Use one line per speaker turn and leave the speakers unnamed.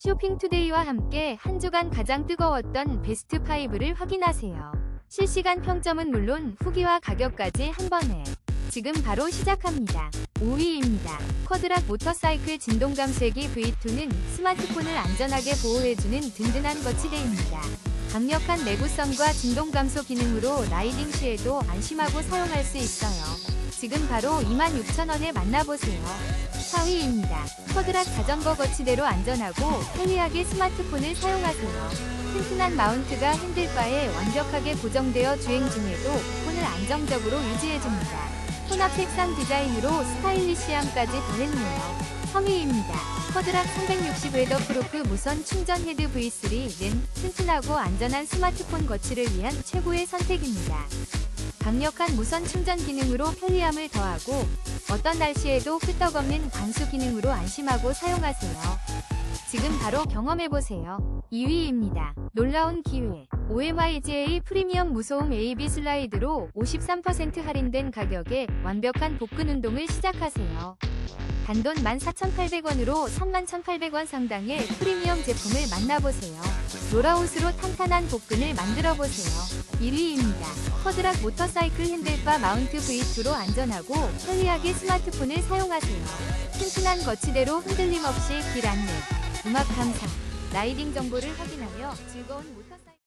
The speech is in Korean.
쇼핑투데이와 함께 한 주간 가장 뜨거웠던 베스트 5를 확인하세요. 실시간 평점은 물론 후기와 가격까지 한 번에 지금 바로 시작합니다. 5위입니다. 쿼드락 모터사이클 진동 감쇄기 V2는 스마트폰을 안전하게 보호해주는 든든한 거치대입니다. 강력한 내구성과 진동 감소 기능으로 라이딩 시에도 안심하고 사용할 수 있어요. 지금 바로 26,000원에 만나보세요. 4위입니다. 쿼드락 자전거 거치대로 안전하고 편리하게 스마트폰을 사용하세요. 튼튼한 마운트가 핸들바에 완벽하게 고정되어 주행 중에도 폰을 안정적으로 유지해줍니다. 혼합 색상 디자인으로 스타일리시함까지 더했네요. 3위입니다. 쿼드락 360 웨더 프로프 무선 충전 헤드 V3는 튼튼하고 안전한 스마트폰 거치를 위한 최고의 선택입니다. 강력한 무선 충전 기능으로 편리함을 더하고 어떤 날씨에도 끄떡없는 관수 기능으로 안심하고 사용하세요. 지금 바로 경험해보세요. 2위입니다. 놀라운 기회. OMIGA 프리미엄 무소음 AB 슬라이드로 53% 할인된 가격에 완벽한 복근 운동을 시작하세요. 단돈 14,800원으로 31,800원 상당의 프리미엄 제품을 만나보세요. 노라웃으로 탄탄한 복근을 만들어보세요. 1위입니다. 쿼드락 모터사이클 핸들바 마운트 V2로 안전하고 편리하게 스마트폰을 사용하세요. 튼튼한 거치대로 흔들림 없이 길 안내, 음악 감상, 라이딩 정보를 확인하며 즐거운 모터사이클